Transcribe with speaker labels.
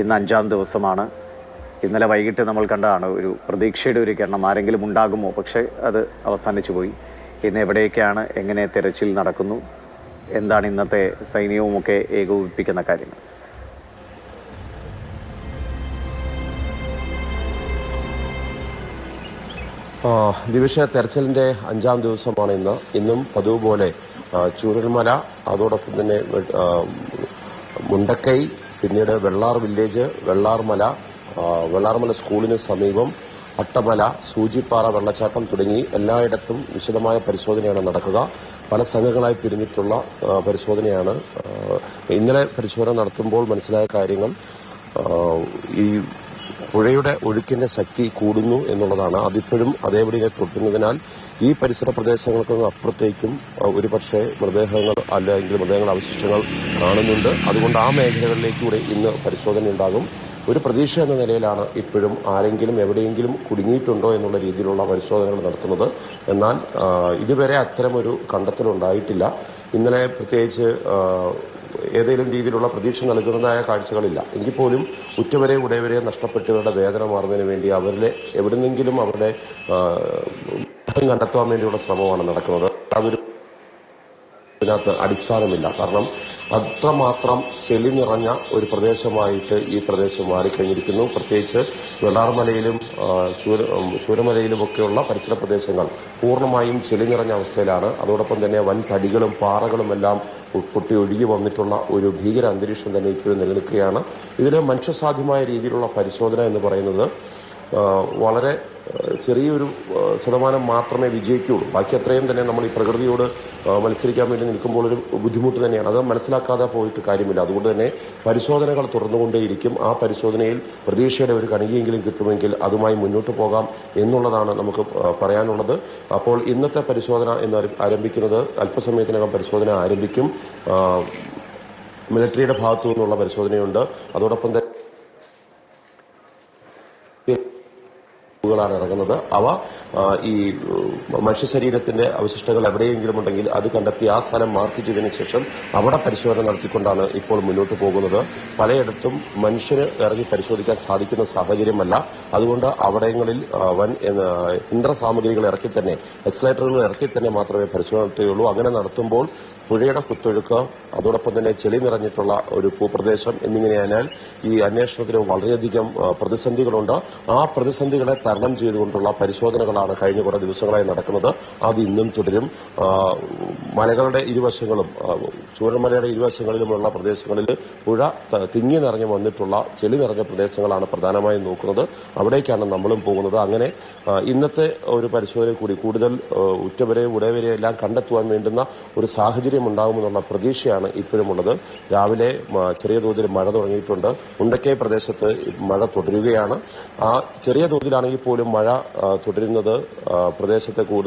Speaker 1: ഇന്ന് അഞ്ചാം ദിവസമാണ്. ഇന്നലെ വൈകിട്ട് നമ്മൾ കണ്ടതാണ് ഒരു പ്രതീക്ഷയുടെ ഒരു കിരണം. ആരെങ്കിലും ഉണ്ടാകുമോ? പക്ഷേ അത് അവസാനിച്ചു പോയി. ഇന്ന് എവിടെയൊക്കെയാണ് എങ്ങനെ തെരച്ചിൽ നടക്കുന്നു? എന്താണ് ഇന്നത്തെ സൈന്യവുമൊക്കെ ഏകോപിപ്പിക്കുന്ന കാര്യങ്ങൾ?
Speaker 2: ദിവിഷ തെരച്ചിലിന്റെ അഞ്ചാം ദിവസമാണ് ഇന്ന്. ഇന്നും പതിവ് ചൂരൽമല അതോടൊപ്പം തന്നെ മുണ്ടക്കൈ പിന്നീട് വെള്ളാർ വില്ലേജ് വെള്ളാർമല വെള്ളാർമല സ്കൂളിന് സമീപം അട്ടമല സൂചിപ്പാറ വെള്ളച്ചാട്ടം തുടങ്ങി എല്ലായിടത്തും വിശദമായ പരിശോധനയാണ് നടക്കുക. പല സംഘങ്ങളായി പിരിഞ്ഞിട്ടുള്ള പരിശോധനയാണ് ഇന്നലെ പരിശോധന നടത്തുമ്പോൾ മനസ്സിലായ കാര്യങ്ങൾ ഈ പുഴയുടെ ഒഴുക്കിന്റെ ശക്തി കൂടുന്നു എന്നുള്ളതാണ്. അതിപ്പോഴും അതേപടി തുടരുന്നതിനാൽ ഈ പരിസര പ്രദേശങ്ങൾക്കൊന്നും അപ്പുറത്തേക്കും ഒരുപക്ഷെ മൃതദേഹങ്ങൾ അല്ലെങ്കിൽ മൃതദേഹങ്ങൾ അവശിഷ്ടങ്ങൾ കാണുന്നുണ്ട്. അതുകൊണ്ട് ആ മേഖലകളിലേക്കൂടെ ഇന്ന് പരിശോധന ഉണ്ടാകും. ഒരു പ്രതീക്ഷ എന്ന നിലയിലാണ് ഇപ്പോഴും ആരെങ്കിലും എവിടെയെങ്കിലും കുടുങ്ങിയിട്ടുണ്ടോ എന്നുള്ള രീതിയിലുള്ള പരിശോധനകൾ നടത്തുന്നത്. എന്നാൽ ഇതുവരെ അത്തരമൊരു കണ്ടെത്തലുണ്ടായിട്ടില്ല. ഇന്നലെ പ്രത്യേകിച്ച് ഏതെങ്കിലും രീതിയിലുള്ള പ്രതീക്ഷ നൽകുന്നതായ കാഴ്ചകളില്ല. എങ്കിൽ പോലും ഉറ്റവരെ ഉടയവരെ നഷ്ടപ്പെട്ടവരുടെ വേദന മാറുന്നതിന് വേണ്ടി അവരിലെ എവിടുന്നെങ്കിലും അവരുടെ കണ്ടെത്താൻ വേണ്ടിയുള്ള ശ്രമമാണ് നടക്കുന്നത്. അതൊരു ഇതിനകത്ത് അടിസ്ഥാനമില്ല. കാരണം അത്രമാത്രം ചെളി നിറഞ്ഞ ഒരു പ്രദേശമായിട്ട് ഈ പ്രദേശം മാറിക്കഴിഞ്ഞിരിക്കുന്നു. പ്രത്യേകിച്ച് വെള്ളാർമലയിലും ചൂരമലയിലുമൊക്കെയുള്ള പരിസര പ്രദേശങ്ങൾ പൂർണമായും ചെളി നിറഞ്ഞ അവസ്ഥയിലാണ്. അതോടൊപ്പം തന്നെ വൻ തടികളും പാറകളും എല്ലാം പൊട്ടി ഒഴുകി വന്നിട്ടുള്ള ഒരു ഭീകര അന്തരീക്ഷം തന്നെ ഇപ്പോഴും നിലനിൽക്കുകയാണ്. ഇതിന് മനുഷ്യസാധ്യമായ രീതിയിലുള്ള പരിശോധന എന്ന് പറയുന്നത് വളരെ ചെറിയൊരു ശതമാനം മാത്രമേ വിജയിക്കുകയുള്ളൂ. ബാക്കി അത്രയും തന്നെ നമ്മൾ ഈ പ്രകൃതിയോട് മത്സരിക്കാൻ വേണ്ടി നിൽക്കുമ്പോൾ ഒരു ബുദ്ധിമുട്ട് തന്നെയാണ്. അത് മനസ്സിലാക്കാതെ പോയിട്ട് കാര്യമില്ല. അതുകൊണ്ട് തന്നെ പരിശോധനകൾ തുറന്നുകൊണ്ടേയിരിക്കും. ആ പരിശോധനയിൽ പ്രതീക്ഷയുടെ ഒരു കണികയെങ്കിലും കിട്ടുമെങ്കിൽ അതുമായി മുന്നോട്ട് പോകാം എന്നുള്ളതാണ് നമുക്ക് പറയാനുള്ളത്. അപ്പോൾ ഇന്നത്തെ പരിശോധന എന്ന് ആരംഭിക്കുന്നത് അല്പസമയത്തിനകം പരിശോധന ആരംഭിക്കും. മിലിറ്ററിയുടെ ഭാഗത്തു നിന്നുള്ള പരിശോധനയുണ്ട്. അതോടൊപ്പം തന്നെ ാണ് ഇറങ്ങുന്നത്. അവ ഈ മനുഷ്യ ശരീരത്തിന്റെ അവശിഷ്ടങ്ങൾ എവിടെയെങ്കിലും ഉണ്ടെങ്കിൽ അത് കണ്ടെത്തി ആ സ്ഥലം മാർക്ക് ചെയ്തതിനു ശേഷം അവിടെ പരിശോധന നടത്തിക്കൊണ്ടാണ് ഇപ്പോൾ മുന്നോട്ട് പോകുന്നത്. പലയിടത്തും മനുഷ്യന് ഇറങ്ങി പരിശോധിക്കാൻ സാധിക്കുന്ന സാഹചര്യമല്ല. അതുകൊണ്ട് അവിടങ്ങളിൽ വൻ യന്ത്ര സാമഗ്രികൾ ഇറക്കി തന്നെ എക്സലേറ്ററുകൾ ഇറക്കി തന്നെ മാത്രമേ പരിശോധന നടത്തുകയുള്ളൂ അങ്ങനെ നടത്തുമ്പോൾ പുഴയുടെ കുത്തൊഴുക്ക് അതോടൊപ്പം തന്നെ ചെളി നിറഞ്ഞിട്ടുള്ള ഒരു ഭൂപ്രദേശം എന്നിങ്ങനെയായാൽ ഈ അന്വേഷണത്തിന് വളരെയധികം പ്രതിസന്ധികളുണ്ട്. ആ പ്രതിസന്ധികളെ തരണം ചെയ്തുകൊണ്ടുള്ള പരിശോധനകളാണ് കഴിഞ്ഞ കുറേ ദിവസങ്ങളായി നടക്കുന്നത്. അത് ഇന്നും തുടരും. മലകളുടെ ഇരുവശങ്ങളും ചൂരന്മലയുടെ ഇരുവശങ്ങളിലുമുള്ള പ്രദേശങ്ങളിൽ പുഴ തിങ്ങി നിറഞ്ഞു വന്നിട്ടുള്ള ചെളി നിറഞ്ഞ പ്രദേശങ്ങളാണ് പ്രധാനമായും നോക്കുന്നത്. അവിടേക്കാണ് നമ്മളും പോകുന്നത്. അങ്ങനെ ഇന്നത്തെ ഒരു പരിശോധന കൂടി കൂടുതൽ ഉറ്റവരെയും ഉടയവരെയും എല്ലാം കണ്ടെത്തുവാൻ വേണ്ടുന്ന ഒരു സാഹചര്യം ഉണ്ടാകുമെന്നുള്ള പ്രതീക്ഷയാണ് ഇപ്പോഴുമുള്ളത്. രാവിലെ ചെറിയ തോതിൽ മഴ തുടങ്ങിയിട്ടുണ്ട്. മുണ്ടക്കൈ പ്രദേശത്ത് മഴ തുടരുകയാണ്. ആ ചെറിയ തോതിലാണെങ്കിൽ പോലും മഴ തുടരുന്നത് പ്രദേശത്തെ കൂടുതൽ